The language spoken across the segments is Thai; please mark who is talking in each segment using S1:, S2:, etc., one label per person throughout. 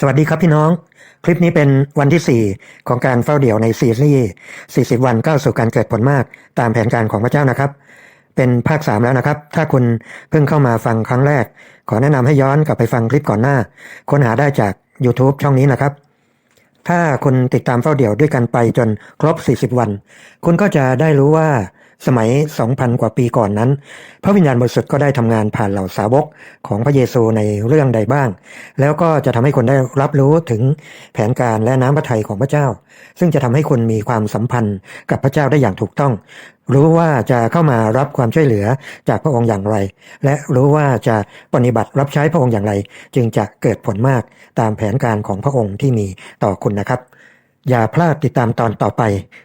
S1: สวัสดีครับพี่น้อง คลิปนี้เป็นวันที่ 4 ของการเฝ้าเดี่ยวในซีรีส์40 วันก้าวสู่การเกิดผลมากตามแผนการของพระเจ้านะครับ เป็นภาค 3 แล้วนะครับ ถ้าคุณเพิ่งเข้ามาฟังครั้งแรก ขอแนะนำให้ย้อนกลับไปฟังคลิปก่อนหน้า ค้นหาได้จาก YouTube ช่องนี้นะครับ ถ้าคุณติดตามเฝ้าเดี่ยวด้วยกันไปจนครบ 40 วัน คุณก็จะได้รู้ว่า สมัย 2,000 กว่าปีก่อนนั้น พระวิญญาณบริสุทธิ์ก็ได้ทำงานผ่านเหล่าสาวกของพระเยซูในเรื่องใดบ้าง แล้วก็จะทำให้คนได้รับรู้ถึงแผนการและน้ำพระทัยของพระเจ้า ซึ่งจะทำให้คุณมีความสัมพันธ์กับพระเจ้าได้อย่างถูกต้อง รู้ว่าจะเข้ามารับความช่วยเหลือจากพระองค์อย่างไร และรู้ว่าจะปฏิบัติรับใช้พระองค์อย่างไร จึงจะเกิดผลมากตามแผนการของพระองค์ที่มีต่อคุณนะครับ อย่าพลาดติดตามตอนต่อไป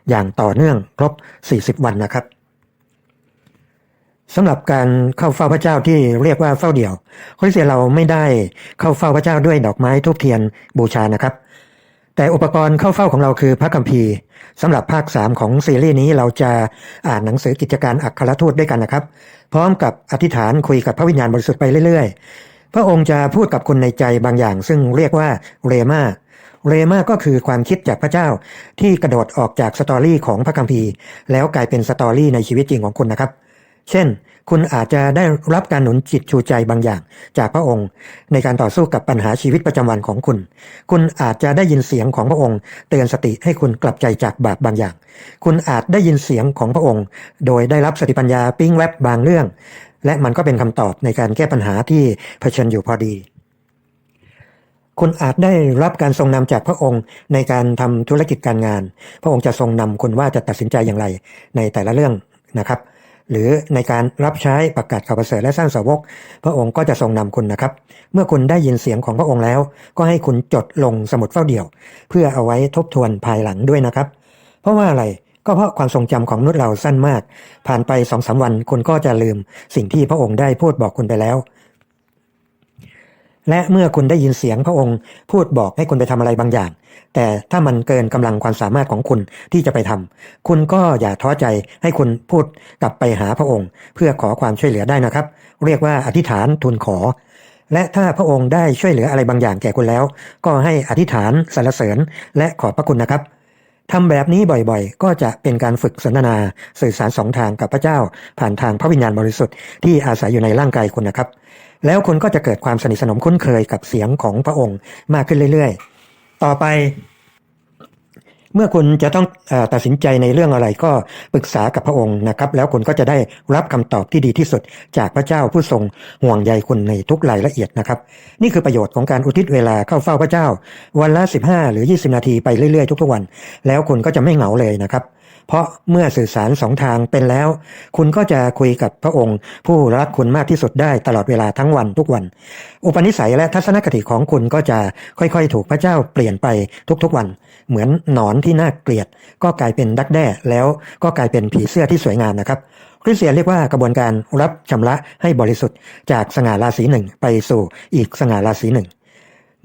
S1: อย่างต่อเนื่องครบ 40 วันนะครับ สำหรับการเข้าเฝ้าพระเจ้าที่เรียกว่าเฝ้าเดี่ยวคริสเตียนเราไม่ได้เข้าเฝ้าพระเจ้าด้วยดอกไม้ทูบเทียนบูชานะครับ แต่อุปกรณ์เข้าเฝ้าของเราคือพระคัมภีร์สำหรับภาค 3 ของซีรีส์นี้เราจะอ่านหนังสือกิจการอัครทูตด้วยกันนะครับ พร้อมกับอธิษฐานคุยกับพระวิญญาณบริสุทธิ์ไปเรื่อยๆ พระองค์จะพูดกับคุณในใจบางอย่าง ซึ่งเรียกว่าเรมาเรมาก็คือความคิดจากพระเจ้าที่กระโดดออกจากสตอรี่ของพระคัมภีร์ แล้วกลายเป็นสตอรี่ในชีวิตจริงของคุณนะครับ เช่น คุณอาจจะได้รับการหนุนจิตชูใจบางอย่าง จากพระองค์ ในการต่อสู้กับปัญหาชีวิตประจำวันของคุณ คุณอาจจะได้ยินเสียงของพระองค์ เตือนสติให้คุณกลับใจจากบาปบางอย่าง คุณอาจได้ยินเสียงของพระองค์ โดยได้รับสติปัญญาปิ้งแวบบางเรื่อง และมันก็เป็นคำตอบในการแก้ปัญหาที่เผชิญอยู่พอดีคุณอาจได้รับการทรงนำจากพระองค์ในการทำธุรกิจการงาน พระองค์จะทรงนำคุณว่าจะตัดสินใจอย่างไรในแต่ละเรื่องนะครับ หรือในการรับใช้ประกาศข่าวประเสริฐและสร้างสาวก พระองค์ก็จะทรงนำคุณนะครับ เมื่อคุณได้ยินเสียงของพระองค์แล้ว ก็ให้คุณจดลงสมุดเฝ้าเดี่ยว เพื่อเอาไว้ทบทวนภายหลังด้วยนะครับ เพราะว่าอะไรก็เพราะความทรงจำของมนุษย์เราสั้นมาก ผ่านไปสองสาวันคุณก็จะลืมสิ่งที่พระองค์ได้พูดบอกคุณไปแล้ว และเมื่อคุณได้ยินเสียงพระองค์ พูดบอกให้คุณไปทำอะไรบางอย่าง แต่ถ้ามันเกินกำลังความสามารถของคุณที่จะไปทำคุณก็อย่าท้อใจให้คุณพูดกลับไปหาพระองค์ เพื่อขอความช่วยเหลือได้นะครับ เรียกว่าอธิษฐานทูลขอ และถ้าพระองค์ได้ช่วยเหลืออะไรบางอย่างแก่คุณแล้ว ก็ให้อธิษฐานสรรเสริญและขอบพระคุณนะครับทำแบบนี้บ่อยๆ ก็จะเป็นการฝึกสนทนา สื่อสารสองทางกับพระเจ้า ผ่านทางพระวิญญาณบริสุทธิ์ที่อาศัยอยู่ในร่างกายคุณนะครับ แล้วคุณก็จะเกิดความสนิทสนมคุ้นเคยกับเสียงของพระองค์มากขึ้นเรื่อยๆ ต่อไป เมื่อคุณจะต้องอตัดสินใจในเรื่องอะไรก็ปรึกษากับพระองค์นะครับ แล้วคุณก็จะได้รับคำตอบที่ดีที่สุด จากพระเจ้าผู้ทรงห่วงใยคุณในทุกรายละเอียดนะครับ นี่คือประโยชน์ของการอุทิศเวลาเข้าเฝ้าพระเจ้า วันละ 15 หรือ 20 นาทีไปเรื่อยๆ ทุกๆวัน แล้วคุณก็จะไม่เหงาเลยนะครับ เพราะเมื่อสื่อสารสองทางเป็นแล้ว คุณก็จะคุยกับพระองค์ ผู้รักคุณมากที่สุดได้ตลอดเวลาทั้งวันทุกวัน อุปนิสัยและทัศนคติของคุณก็จะค่อยๆ ถูกพระเจ้าเปลี่ยนไปทุกๆวัน เหมือนหนอนที่น่าเกลียด ก็กลายเป็นดักแด้แล้วก็กลายเป็นผีเสื้อที่สวยงามนะครับคริสเตียนเรียกว่ากระบวนการรับชำระให้บริสุทธิ์จากสง่าราศีหนึ่งไปสู่อีกสง่าราศีหนึ่ง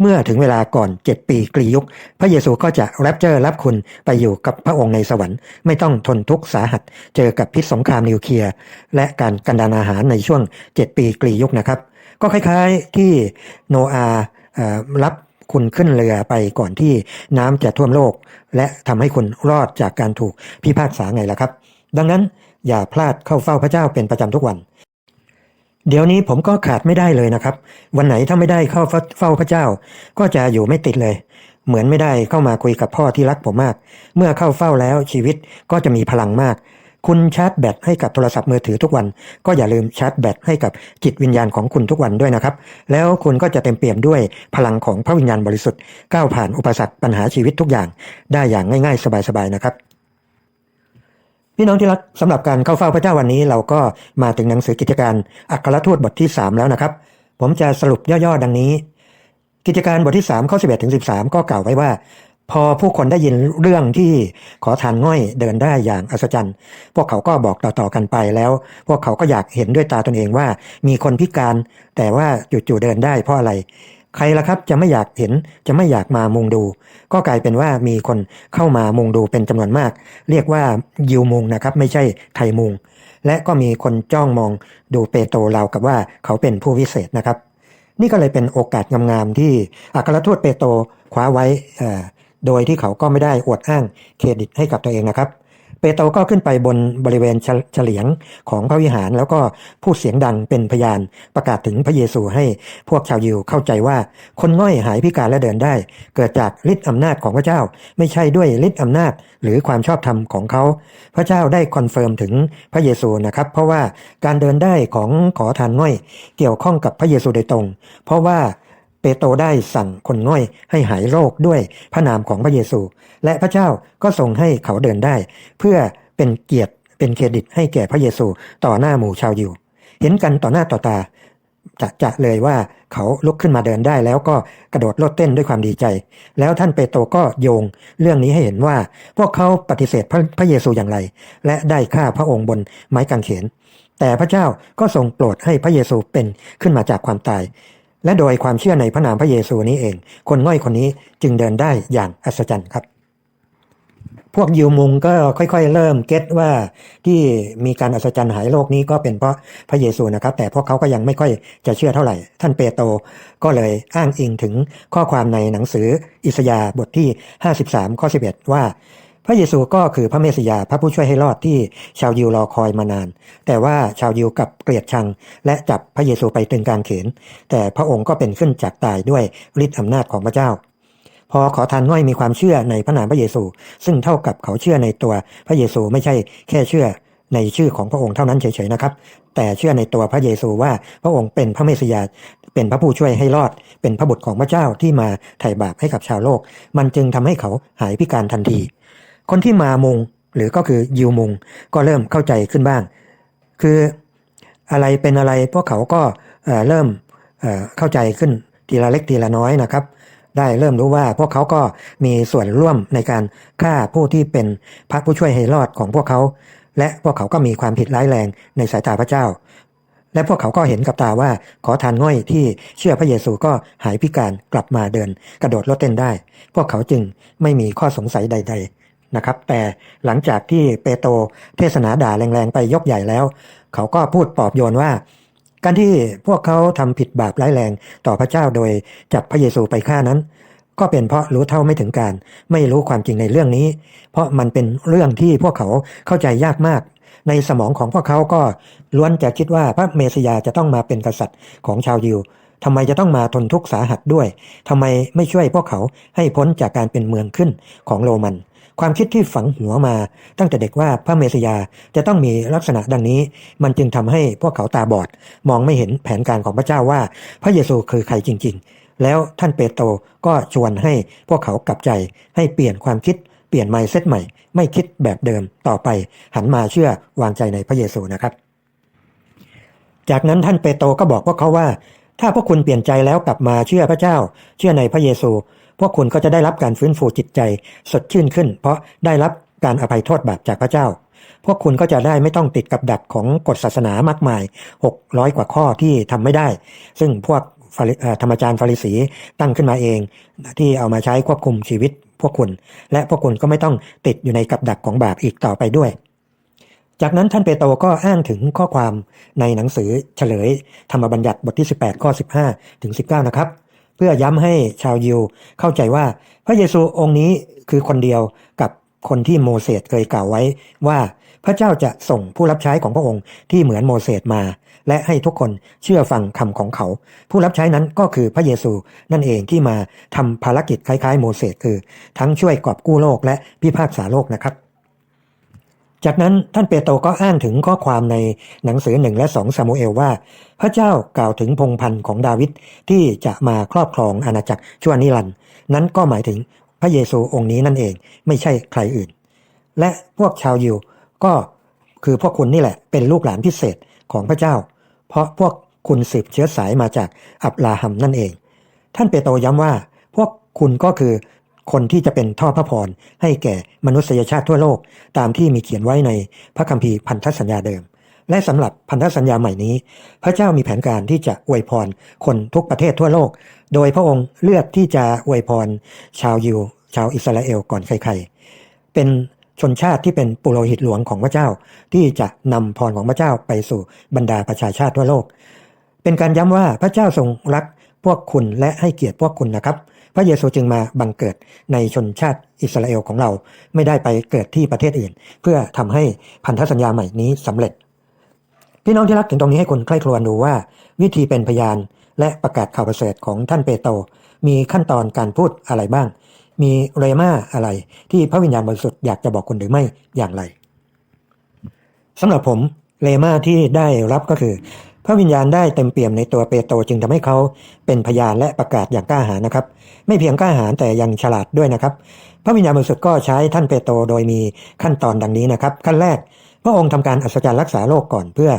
S1: เมื่อถึงเวลาก่อน7ปีกรียุค พระเยซูก็จะแรปเจอร์รับคุณไปอยู่กับพระองค์ในสวรรค์ ไม่ต้องทนทุกข์สาหัส เจอกับพิษสงครามนิวเคลียร์และการกันดานอาหารในช่วง7ปีกรียุคนะครับ ก็คล้ายๆที่โนอาห์รับคุณขึ้นเรือไปก่อนที่น้ำจะท่วมโลก และทำให้คุณรอดจากการถูกพิพากษาไงล่ะครับ ดังนั้นอย่าพลาดเข้าเฝ้าพระเจ้าเป็นประจำทุกวัน เดี๋ยวนี้ผมก็ขาดไม่ได้เลยนะครับ วันไหนถ้าไม่ได้เข้าเฝ้าพระเจ้า ก็จะอยู่ไม่ติดเลย เหมือนไม่ได้เข้ามาคุยกับพ่อที่รักผมมาก เมื่อเข้าเฝ้าแล้วชีวิตก็จะมีพลังมาก คุณชาร์จแบตให้กับโทรศัพท์มือถือทุกวัน ก็อย่าลืมชาร์จแบตให้กับจิตวิญญาณของคุณทุกวันด้วยนะครับ แล้วคุณก็จะเต็มเปี่ยมด้วยพลังของพระวิญญาณบริสุทธิ์ก้าวผ่านอุปสรรคปัญหาชีวิตทุกอย่าง ได้อย่างง่ายๆสบายๆนะครับ พี่น้องที่รักสำหรับการเข้าเฝ้าพระเจ้าวันนี้เราก็มาถึงหนังสือกิจการอัครทูตบทที่ 3 แล้วนะครับ ผมจะสรุปย่อๆดังนี้ กิจการบทที่3ข้อ11ถึง13 ก็กล่าวไว้ว่า พอผู้คนได้ยินเรื่องที่ขอทานง่อยเดินได้อย่างอัศจรรย์ พวกเขาก็บอกต่อๆกันไปแล้ว พวกเขาก็อยากเห็นด้วยตาตนเองว่ามีคนพิการแต่ว่าจู่ๆเดินได้เพราะอะไร ใครล่ะครับจะไม่อยากเห็นจะไม่อยากมามุงดู ก็กลายเป็นว่ามีคนเข้ามามุงดูเป็นจำนวนมาก เรียกว่ายิวมุงนะครับ ไม่ใช่ไทยมุง และก็มีคนจ้องมองดูเปโตรเรากับว่าเขาเป็นผู้วิเศษนะครับ นี่ก็เลยเป็นโอกาสงามๆที่อัครทูตเปโตรคว้าไว้โดยที่เขาก็ไม่ได้อวดอ้างเครดิตให้กับตัวเองนะครับ ปโตรก็ขึ้นไปบนบริเวณเฉเฉลียงของพระวิหาร แล้วก็พูดเสียงดังเป็นพยานประกาศถึงพระเยซูให้พวกชาวยิวเข้าใจว่า คนง่อยหายพิการและเดินได้ เกิดจากฤทธิ์อำนาจของพระเจ้า ไม่ใช่ด้วยฤทธิ์อำนาจหรือความชอบธรรมของเขา พระเจ้าได้คอนเฟิร์มถึงพระเยซูนะครับ เพราะว่าการเดินได้ของขอทานง่อย เกี่ยวข้องกับพระเยซูโดยตรง เพราะว่า เปโตรได้สั่งคนง่อยให้หายโรคด้วยพระนามของพระเยซู และพระเจ้าก็ทรงให้เขาเดินได้ เพื่อเป็นเกียรติเป็นเครดิตให้แก่พระเยซูต่อหน้าหมู่ชาวยิว เห็นกันต่อหน้าต่อตาจะจะเลยว่าเขาลุกขึ้นมาเดินได้แล้วก็กระโดดโลดเต้นด้วยความดีใจ แล้วท่านเปโตรก็โยงเรื่องนี้ให้เห็นว่า พวกเขาปฏิเสธพระพระเยซูอย่างไร และได้ฆ่าพระองค์บนไม้กางเขน แต่พระเจ้าก็ทรงโปรดให้พระเยซูเป็นขึ้นมาจากความตาย และโดยความเชื่อในพระนามพระเยซูนี้เอง คนง่อยคนนี้จึงเดินได้อย่างอัศจรรย์ครับ พวกยิวมุงก็ค่อย ๆ เริ่มเก็ตว่าที่มีการอัศจรรย์หายโรคนี้ก็เป็นเพราะพระเยซูนะครับ แต่พวกเขาก็ยังไม่ค่อยจะเชื่อเท่าไหร่ ท่านเปโตรก็เลยอ้างอิงถึงข้อความในหนังสืออิสยาห์บทที่ 53 ข้อ 11 ว่า พระเยซูก็คือพระเมสสิยาพระผู้ช่วยให้รอดที่ชาวยิวรอคอยมานาน แต่ว่าชาวยิวกับเกลียดชัง และจับพระเยซูไปตึงกางเขน แต่พระองค์ก็เป็นขึ้นจากตายด้วยฤทธิ์อำนาจของพระเจ้า พอขอทานง่อยมีความเชื่อในพระนามพระเยซู ซึ่งเท่ากับเขาเชื่อในตัวพระเยซูไม่ใช่แค่เชื่อในชื่อของพระองค์เท่านั้นเฉยๆนะครับ แต่เชื่อในตัวพระเยซูว่าพระองค์เป็นพระเมสสิยาเป็นพระผู้ช่วยให้รอด เป็นพระบุตรของพระเจ้าที่มาไถ่บาปให้กับชาวโลก มันจึงทำให้เขาหายพิการทันที คนที่มามุงหรือก็คือยิวมุงก็เริ่มเข้าใจขึ้นบ้าง คืออะไรเป็นอะไรพวกเขาก็เเริ่มเเข้าใจขึ้นทีละเล็กทีละน้อยนะครับ ได้เริ่มรู้ว่าพวกเขาก็มีส่วนร่วมในการฆ่าผู้ที่เป็นพระผู้ช่วยให้รอดของพวกเขา และพวกเขาก็มีความผิดร้ายแรงในสายตาพระเจ้า และพวกเขาก็เห็นกับตาว่าขอทานง่อยที่เชื่อพระเยซูก็หายพิการกลับมาเดิน กระโดดโลดเต้นได้ พวกเขาจึงไม่มีข้อสงสัยใด ๆ นะครับ แต่หลังจากที่เปโตรเทศนาด่าแรงๆไปยกใหญ่แล้ว เขาก็พูดปลอบโยนว่า การที่พวกเขาทำผิดบาปร้ายแรงต่อพระเจ้าโดยจับพระเยซูไปฆ่านั้น ก็เป็นเพราะรู้เท่าไม่ถึงการ ไม่รู้ความจริงในเรื่องนี้ เพราะมันเป็นเรื่องที่พวกเขาเข้าใจยากมากในสมองของพวกเขาก็ล้วนจะคิดว่าพระเมสยาจะต้องมาเป็นกษัตริย์ของชาวยิวทำไมจะต้องมาทนทุกข์สาหัสด้วยทำไมไม่ช่วยพวกเขาให้พ้นจากการเป็นเมืองขึ้นของโรมัน ความคิดที่ฝังหัวมาตั้งแต่เด็กว่าพระเมสยาจะต้องมีลักษณะดังนี้ มันจึงทำให้พวกเขาตาบอด มองไม่เห็นแผนการของพระเจ้าว่า พระเยซูคือใครจริง ๆ แล้วท่านเปโตรก็ชวนให้พวกเขากลับใจให้เปลี่ยนความคิดเปลี่ยนไมเซ็ตใหม่ ไม่คิดแบบเดิมต่อไปหันมาเชื่อวางใจในพระเยซูนะครับ จากนั้นท่านเปโตรก็บอกพวกเขาว่า ถ้าพวกคุณเปลี่ยนใจแล้วกลับมาเชื่อพระเจ้า เชื่อในพระเยซู พวกคุณก็จะได้รับการฟื้นฟูจิตใจสดชื่นขึ้น เพราะได้รับการอภัยโทษบาปจากพระเจ้า พวกคุณก็จะได้ไม่ต้องติดกับดักของกฎศาสนามากมาย 600 กว่าข้อที่ทำไม่ได้ ซึ่งพวกธรรมจารย์ฟาริสีตั้งขึ้นมาเอง ที่เอามาใช้ควบคุมชีวิตพวกคุณ และพวกคุณก็ไม่ต้องติดอยู่ในกับดักของบาปอีกต่อไปด้วย จากนั้นท่านเปโตรก็อ้างถึงข้อความในหนังสือเฉลย ธรรมบัญญัติบทที่ 18 ข้อ 15 ถึง 19 นะครับ เพื่อย้ำให้ชาวยิวเข้าใจว่าพระเยซูองค์นี้คือคนเดียวกับคนที่โมเสสเคยกล่าวไว้ว่าพระเจ้าจะส่งผู้รับใช้ของพระองค์ที่เหมือนโมเสสมา และให้ทุกคนเชื่อฟังคำของเขา ผู้รับใช้นั้นก็คือพระเยซูนั่นเองที่มาทำภารกิจคล้ายๆ โมเสสคือ ทั้งช่วยกอบกู้โลกและพิพากษาโลกนะครับ จากนั้นท่านเปโตรก็อ้างถึงข้อความในหนังสือหนึ่งและสองซามูเอลว่า พระเจ้ากล่าวถึงพงพันธ์ของดาวิดที่จะมาครอบครองอาณาจักรชั่วนิรันด์นั้นก็หมายถึงพระเยซูองค์นี้นั่นเองไม่ใช่ใครอื่น และพวกชาวยิวก็คือพวกคุณนี่แหละเป็นลูกหลานพิเศษของพระเจ้า เพราะพวกคุณสืบเชื้อสายมาจากอับราฮัมนั่นเอง ท่านเปโตรย้ำว่า พวกคุณก็คือ คนที่จะเป็นท่อพระพรให้แก่มนุษยชาติทั่วโลก ตามที่มีเขียนไว้ในพระคัมภีร์พันธสัญญาเดิม และสำหรับพันธสัญญาใหม่นี้ พระเจ้ามีแผนการที่จะอวยพรคนทุกประเทศทั่วโลก โดยพระองค์เลือกที่จะอวยพร ชาวยิว ชาวอิสราเอลก่อนใครๆเป็นชนชาติที่เป็นปุโรหิตหลวงของพระเจ้า ที่จะนำพรของพระเจ้าไปสู่บรรดาประชาชาติทั่วโลก เป็นการย้ำว่าพระเจ้าทรงรักพวกคุณและให้เกียรติพวกคุณนะครับ พระเยซูจึงมาบังเกิดในชนชาติอิสราเอลของเราไม่ได้ไปเกิดที่ประเทศอื่น เพื่อทำให้พันธสัญญาใหม่นี้สำเร็จพี่น้องที่รักถึงตรงนี้ให้คุณใคร่ครวญดูว่า วิธีเป็นพยานและประกาศข่าวประเสริฐของท่านเปโตรมีขั้นตอนการพูดอะไรบ้าง มีเรมาอะไรที่พระวิญญาณบริสุทธิ์อยากจะบอกคุณหรือไม่อย่างไรสำหรับผมเรมาที่ได้รับก็คือ พระวิญญาณได้เต็มเปี่ยมในตัวเปโตรจึงทำให้เขาเป็นพยานและประกาศอย่างกล้าหาญนะครับ ไม่เพียงกล้าหาญแต่ยังฉลาดด้วยนะครับ พระวิญญาณบริสุทธิ์ก็ใช้ท่านเปโตรโดยมีขั้นตอนดังนี้นะครับ ขั้นแรกพระองค์ทำการอัศจรรย์รักษาโรคก่อนเพื่อ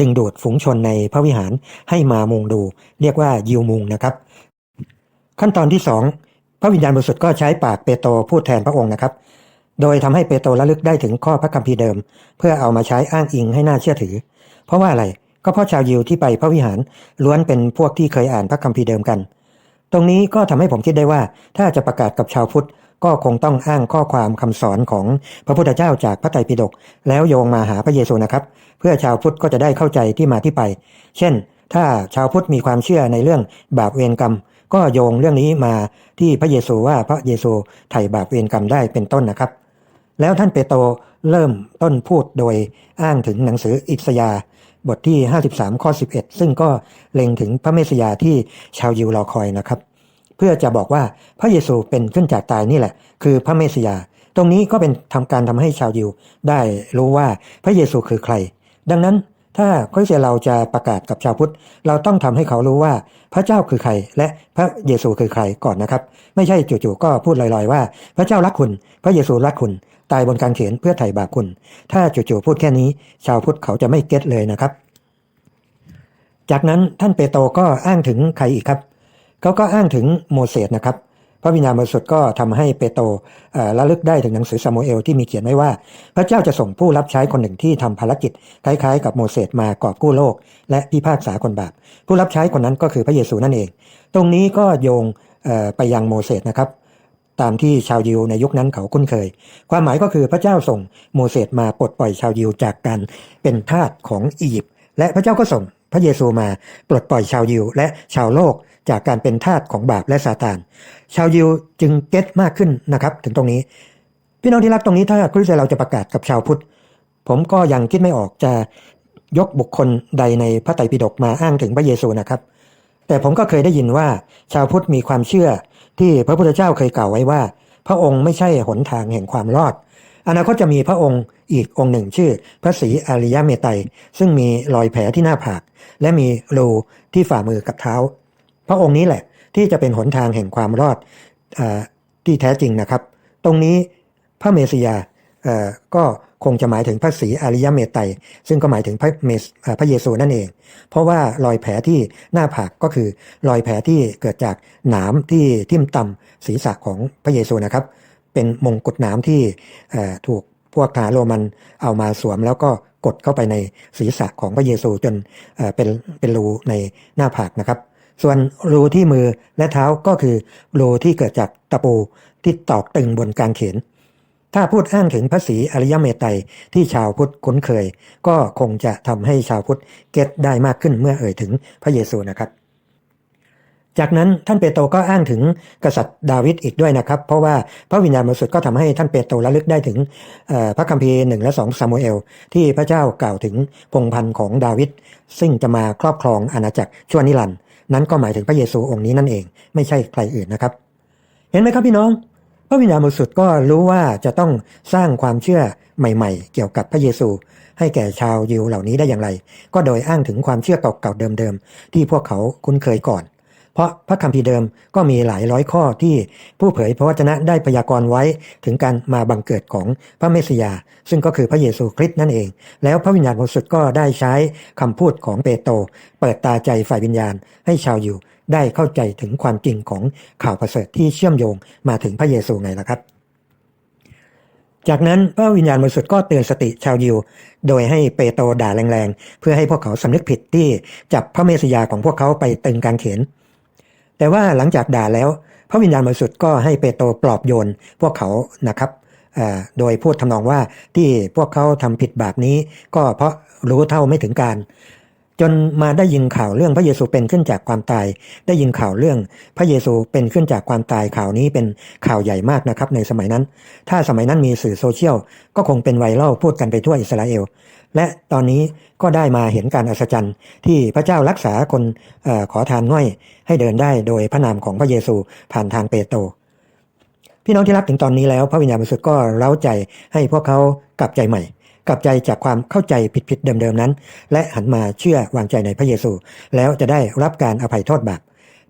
S1: ดึงดูดฝูงชนในพระวิหารให้มามุงดู เรียกว่ายิวมุงนะครับ ขั้นตอนที่สองพระวิญญาณบริสุทธิ์ก็ใช้ปากเปโตรพูดแทนพระองค์นะครับ โดยทำให้เปโตรระลึกได้ถึงข้อพระคัมภีร์เดิม เพื่อเอามาใช้อ้างอิงให้น่าเชื่อถือ เพราะว่าอะไร ก็เพราะชาวยิวที่ไปพระวิหารล้วนเป็นพวกที่เคยอ่านพระคัมภีร์เดิมกัน ตรงนี้ก็ทำให้ผมคิดได้ว่าถ้าจะประกาศกับชาวพุทธก็คงต้องอ้างข้อความคำสอนของพระพุทธเจ้าจากพระไตรปิฎกแล้วโยงมาหาพระเยซูนะครับ เพื่อชาวพุทธก็จะได้เข้าใจที่มาที่ไป เช่น ถ้าชาวพุทธมีความเชื่อในเรื่องบาปเวรกรรม ก็โยงเรื่องนี้มาที่พระเยซูว่าพระเยซูไถ่บาปเวรกรรมได้เป็นต้นนะครับ แล้วท่านเปโตรเริ่มต้นพูดโดยอ้างถึงหนังสืออิสยาบทที่ 53 ข้อ 11 ซึ่งก็เล็งถึงพระเมสยาที่ชาวยิวรอคอยนะครับ เพื่อจะบอกว่าพระเยซูเป็นขึ้นจากตายนี่แหละ คือพระเมสยา ตรงนี้ก็เป็นทำการทำให้ชาวยิวได้รู้ว่าพระเยซูคือใคร ดังนั้นถ้าคริสเตียนเราจะประกาศกับชาวพุทธ เราต้องทำให้เขารู้ว่าพระเจ้าคือใคร และพระเยซูคือใครก่อนนะครับ ไม่ใช่จู่ๆก็พูดลอยๆว่า พระเจ้ารักคุณ พระเยซูรักคุณ ตายบนกางเขียนเพื่อไถ่บาปคุณ ถ้าจู่ๆพูดแค่นี้ ชาวพุทธเขาจะไม่เก็ตเลยนะครับ จากนั้นท่านเปโตรก็อ้างถึงใครอีกครับ เขาก็อ้างถึงโมเสสนะครับพระวิญญาณบริสุทธิ์ก็ทำให้เปโตรเอ่อระลึกได้ถึงหนังสือซามูเอลที่มีเขียนไว้ว่า พระเจ้าจะส่งผู้รับใช้คนหนึ่งที่ทำภารกิจ คล้ายๆ กับโมเสสมากอบกู้โลก และพิพากษาคนบาป ผู้รับใช้คนนั้นก็คือพระเยซูนั่นเอง ตรงนี้ก็โยงไปยังโมเสสนะครับ ตามที่ชาวยิวในยุคนั้นเขาคุ้นเคย ความหมายก็คือพระเจ้าส่งโมเสสมาปลดปล่อยชาวยิวจากการเป็นทาสของอียิปต์และพระเจ้าก็ส่งพระเยซูมาปลดปล่อยชาวยิวและชาวโลกจากการเป็นทาสของบาปและซาตาน ชาวยิวจึงเก็ตมากขึ้นนะครับ ถึงตรงนี้ พี่น้องที่รักตรงนี้ถ้าคริสเตียนเราจะประกาศกับชาวพุทธ ผมก็ยังคิดไม่ออกจะยกบุคคลใดในพระไตรปิฎกมาอ้างถึงพระเยซูนะครับ แต่ผมก็เคยได้ยินว่าชาวพุทธมีความเชื่อ ที่พระพุทธเจ้าเคยกล่าวไว้ว่า พระองค์ไม่ใช่หนทางแห่งความรอด อนาคตจะมีพระองค์อีกองค์หนึ่งชื่อ พระศรีอาริยเมตไตรซึ่งมีรอยแผลที่หน้าผาก และมีรูที่ฝ่ามือกับเท้า พระองค์นี้แหละที่จะเป็นหนทางแห่งความรอดอที่แท้จริงนะครับ ตรงนี้พระเมสสิยา ก็คงจะหมายถึงพระศรีอาริยเมตไตรซึ่งก็หมายถึงพระเมสพระเยซูนั่นเอง เพราะว่ารอยแผลที่หน้าผากก็คือรอยแผลที่เกิดจากหนามที่ทิ่มตำศีรษะของพระเยซูนะครับ เป็นมงกุฎหนามที่ถูกพวกทารโรมันเอามาสวมแล้วก็กดเข้าไปในศีรษะของพระเยซูจนเเป็นเป็นรูในหน้าผากนะครับ ส่วนรูที่มือและเท้าก็คือรูที่เกิดจากตะปูที่ตอกตึงบนกางเขน ถ้าพูดอ้างถึงพระศรีอริยเมตไตรที่ชาวพุทธคุ้นเคย ก็คงจะทำให้ชาวพุทธเก็ตได้มากขึ้นเมื่อเอ่ยถึงพระเยซูนะครับ จากนั้นท่านเปโตรก็อ้างถึงกษัตริย์ดาวิดอีกด้วยนะครับ เพราะว่าพระวิญญาณบริสุทธิ์ก็ทำให้ท่านเปโตรระลึกได้ถึงพระคัมภีร์หนึ่งและสองซามูเอล ที่พระเจ้ากล่าวถึงพงพันธ์ของดาวิดซึ่งจะมาครอบครองอาณาจักรชั่วนิรันดร์นั้นก็หมายถึงพระเยซูองค์นี้นั่นเอง ไม่ใช่ใครอื่นนะครับ เห็นไหมครับพี่น้อง พระวิญญาณบริสุทธิ์ก็รู้ว่าจะต้องสร้างความเชื่อใหม่ ๆ เกี่ยวกับพระเยซู ให้แก่ชาวยิวเหล่านี้ได้อย่างไร ก็โดยอ้างถึงความเชื่อเก่าๆเดิมๆที่พวกเขาคุ้นเคยก่อน เพราะพระคัมภีร์เดิมก็มีหลายร้อยข้อที่ผู้เผยพระวจนะได้พยากรณ์ไว้ถึงการมาบังเกิดของพระเมสสิยา ซึ่งก็คือพระเยซูคริสต์นั่นเอง แล้วพระวิญญาณบริสุทธิ์ก็ได้ใช้คำพูดของเปโตรเปิดตาใจฝ่ายวิญญาณให้ชาวยิว ได้เข้าใจถึงความจริงของข่าวประเสริฐที่เชื่อมโยงมาถึงพระเยซูไงล่ะครับ จากนั้นพระวิญญาณบริสุทธิ์ก็เตือนสติชาวยิว โดยให้เปโตรด่าแรงๆ เพื่อให้พวกเขาสำนึกผิดที่จับพระเมสสยาของพวกเขาไปตึงกางเขน แต่ว่าหลังจากด่าแล้ว พระวิญญาณบริสุทธิ์ก็ให้เปโตรปลอบโยนพวกเขานะครับโดยพูดทำนองว่าที่พวกเขาทำผิดแบบนี้ ก็เพราะรู้เท่าไม่ถึงการ จนมาได้ยินข่าวเรื่องพระเยซูเป็นขึ้นจากความตาย ได้ยินข่าวเรื่องพระเยซูเป็นขึ้นจากความตายข่าวนี้เป็นข่าวใหญ่มากนะครับในสมัยนั้น ถ้าสมัยนั้นมีสื่อโซเชียลก็คงเป็นไวรัลพูดกันไปทั่วอิสราเอล และตอนนี้ก็ได้มาเห็นการอัศจรรย์ที่พระเจ้ารักษาคนออขอทานง่อย ให้เดินได้โดยพระนามของพระเยซูผ่านทางเปโตรพี่น้องที่รักถึงตอนนี้แล้ว พระวิญญาณบริสุทธิ์ก็เร้าใจให้พวกเขากลับใจใหม่ กลับใจจากความเข้าใจผิดๆเดิมๆนั้น และหันมาเชื่อวางใจในพระเยซู แล้วจะได้รับการอภัยโทษบาป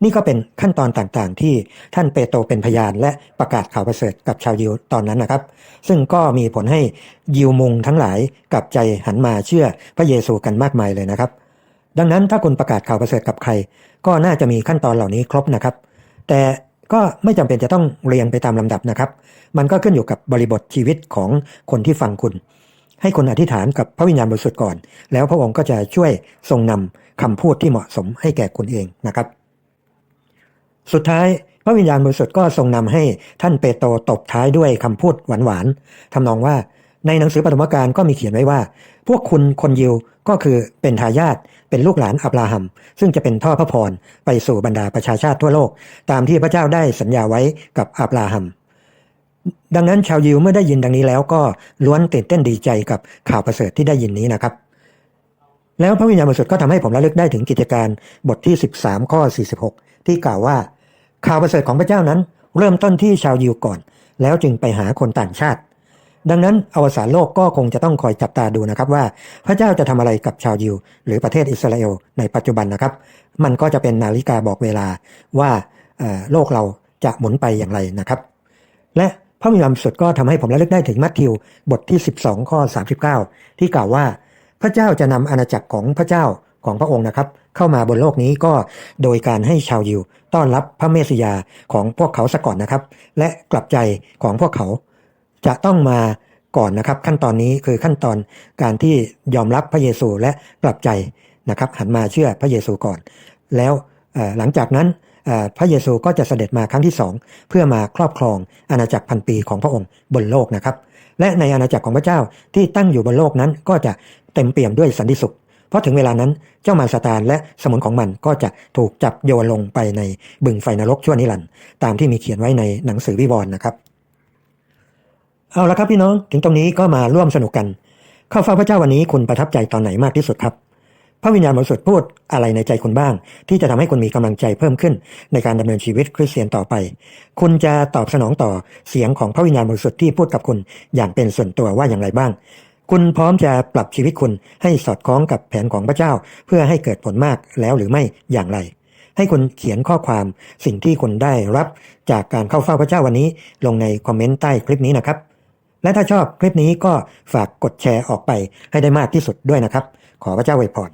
S1: นี่ก็เป็นขั้นตอนต่างๆ ที่ท่านเปโตรเป็นพยานและประกาศข่าวประเสริฐกับชาวยิวตอนนั้นนะครับ ซึ่งก็มีผลให้ยิวมุงทั้งหลายกลับใจหันมาเชื่อพระเยซูกันมากมายเลยนะครับ ดังนั้นถ้าคุณประกาศข่าวประเสริฐกับใคร ก็น่าจะมีขั้นตอนเหล่านี้ครบนะครับ แต่ก็ไม่จำเป็นจะต้องเรียงไปตามลำดับนะครับ มันก็ขึ้นอยู่กับบริบทชีวิตของคนที่ฟังคุณ ให้คุณอธิษฐานกับพระวิญญาณบริสุทธิ์ก่อน แล้วพระองค์ก็จะช่วยทรงนำคำพูดที่เหมาะสมให้แก่คุณเองนะครับ สุดท้ายพระวิญญาณบริสุทธิ์ก็ทรงนำให้ท่านเปโตรตบท้ายด้วยคำพูดหวานๆทำนองว่าในหนังสือปฐมกาลก็มีเขียนไว้ว่า พวกคุณคนยิวก็คือเป็นทายาทเป็นลูกหลานอับราฮัม ซึ่งจะเป็นท่อพระพรไปสู่บรรดาประชาชาติทั่วโลก ตามที่พระเจ้าได้สัญญาไว้กับอับราฮัม ดังนั้นชาวยิวเมื่อได้ยินดังนี้แล้วก็ล้วนตื่นเต้นดีใจกับข่าวประเสริฐที่ได้ยินนี้นะครับ แล้วพระวิญญาณบริสุทธิ์ก็ทำให้ผมระลึกได้ถึงกิจการบทที่ 13 ข้อ 46 ที่กล่าวว่า ข่าวประเสริฐของพระเจ้านั้น เริ่มต้นที่ชาวยิวก่อน แล้วจึงไปหาคนต่างชาติ ดังนั้นอวสานโลกก็คงจะต้องคอยจับตาดูนะครับว่าพระเจ้าจะทำอะไรกับชาวยิว หรือประเทศอิสราเอลในปัจจุบันนะครับ มันก็จะเป็นนาฬิกาบอกเวลาว่าโลกเราจะหมุนไปอย่างไรนะครับ และ พระวิญญาณสุดก็ทำให้ผมระลึกได้ถึงมัทธิวบทที่ 12 ข้อ 39 ที่กล่าวว่า พระเจ้าจะนำอาณาจักรของพระเจ้าของพระองค์นะครับ เข้ามาบนโลกนี้ก็โดยการให้ชาวยิว ต้อนรับพระเมสสิยาของพวกเขาซะก่อนนะครับ และกลับใจของพวกเขา จะต้องมาก่อนนะครับ ขั้นตอนนี้คือขั้นตอนการที่ยอมรับพระเยซูและกลับใจนะครับ หันมาเชื่อพระเยซูก่อน แล้วหลังจากนั้น พระเยซูก็จะเสด็จมาครั้งที่สองเพื่อมาครอบครองอาณาจักรพันปีของพระองค์บนโลกนะครับ และในอาณาจักรของพระเจ้าที่ตั้งอยู่บนโลกนั้นก็จะเต็มเปี่ยมด้วยสันติสุข เพราะถึงเวลานั้นเจ้ามารซาตานและสมุนของมันก็จะถูกจับโยนลงไปในบึงไฟนรกชั่วนิรันดร์ตามที่มีเขียนไว้ในหนังสือวิวรณ์นะครับ เอาละครับพี่น้องถึงตรงนี้ก็มาร่วมสนุกกัน เข้าเฝ้าพระเจ้าวันนี้คุณประทับใจตอนไหนมากที่สุดครับ พระวิญญาณบริสุทธิ์พูดอะไรในใจคุณบ้าง ที่จะทำให้คุณมีกำลังใจเพิ่มขึ้น ในการดำเนินชีวิตคริสเตียนต่อไป คุณจะตอบสนองต่อเสียงของพระวิญญาณบริสุทธิ์ที่พูดกับคุณอย่างเป็นส่วนตัวว่าอย่างไรบ้าง คุณพร้อมจะปรับชีวิตคุณให้สอดคล้องกับแผนของพระเจ้า เพื่อให้เกิดผลมากแล้วหรือไม่อย่างไร ให้คุณเขียนข้อความสิ่งที่คุณได้รับจากการเข้าเฝ้าพระเจ้าวันนี้ ลงในคอมเมนต์ใต้คลิปนี้นะครับและถ้าชอบคลิปนี้ก็ฝากกดแชร์ออกไปให้ได้มากที่สุดด้วยนะครับ ขอพระเจ้าอวยพร